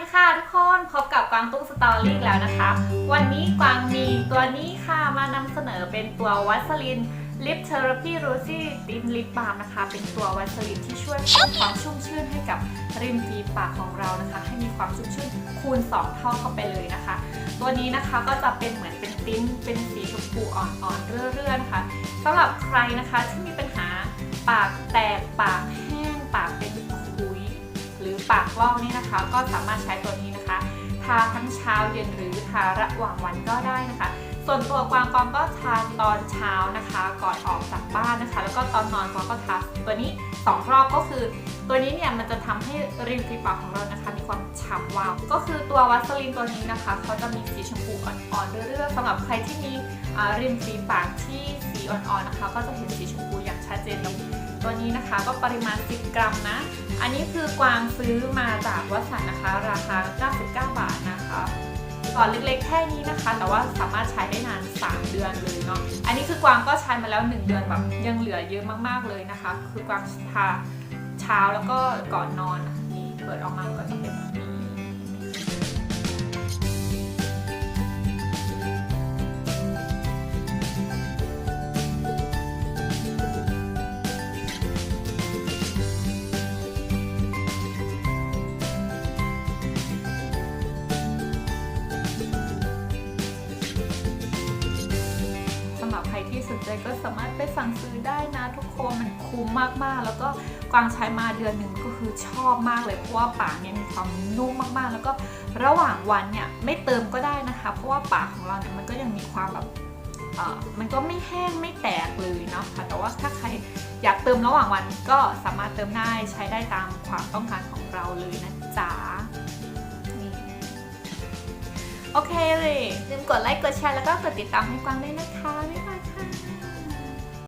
ดีค่ะทุกคนพบกับกวางตุ้งสตอรี่แล้วนะคะ วันนี้กวางมีตัวนี้ค่ะมานำเสนอเป็นตัววัสลินลิปเทอราพีโรซี่ติมลิปบาล์มนะคะ เป็นตัววัสลินที่ช่วยเพิ่มความชุ่มชื่นให้กับริมฝีปากของเรานะคะ ให้มีความชุ่มชื่นคูณ 2 เท่าเข้าไปเลยนะคะ ตัวนี้นะคะก็จะเป็นเหมือนเป็นติ้นเป็นสีชมพูอ่อนๆเรื่อยๆนะคะสำหรับใครนะคะที่มีปัญหาปากแตกปากแปากลอกนี่นะคะ ก็สามารถใช้ตัวนี้นะคะ ทาทั้งเช้าเย็นหรือทาระหว่างวันก็ได้นะคะ ส่วนตัวกวางกวางก็ทาตอนเช้านะคะ ก่อนออกจากบ้านนะคะ แล้วก็ตอนนอนกวางก็ทาตัวนี้สองรอบก็คือ ตัวนี้เนี่ยมันจะทำให้ริมฝีปากของเรานะคะ มีความฉ่ำวาว ก็คือตัววัสลินตัวนี้นะคะเขาจะมีสีชมพูอ่อนๆเรื่อยๆสำหรับใครที่มีริมฝีปากที่สีอ่อนๆนะคะ ก็จะเห็นสีชมพู นี้นะคะก็ปริมาณ 10 กรัมนะ อันนี้คือกวางซื้อมาจากวัสันนะคะ ราคา 99 บาทนะคะก่อนเล็กๆแค่นี้นะคะ แต่ว่าสามารถใช้ได้นาน 3 เดือนเลยเนาะอันนี้คือกวางก็ใช้มาแล้ว 1 เดือนแบบยังเหลือเยอะมากๆเลยนะคะ คือกวางทาเช้าแล้วก็ก่อนนอนนี่เปิดออกมาก็จะเป็นแบบนี้ ใครที่สนใจก็สามารถไปสั่งซื้อได้นะทุกคนมันคุ้มมากๆ แล้วก็กวางใช้มาเดือนหนึ่งก็คือชอบมากเลยเพราะว่าปากเนี่ยมีความนุ่มมากๆ แล้วก็ระหว่างวันเนี่ยไม่เติมก็ได้นะคะ เพราะว่าปากของเราเนี่ยมันก็ยังมีความแบบมันก็ไม่แห้งไม่แตกเลยเนาะค่ะแต่ว่าถ้าใครอยากเติมระหว่างวันก็สามารถเติมได้ใช้ได้ตามความต้องการของเราเลยนะจ๊ะ โอเคเลยลืมกดไลค์กดแชร์แล้วก็กดติดตามให้กวางด้วยนะคะบ๊ายบายค่ะ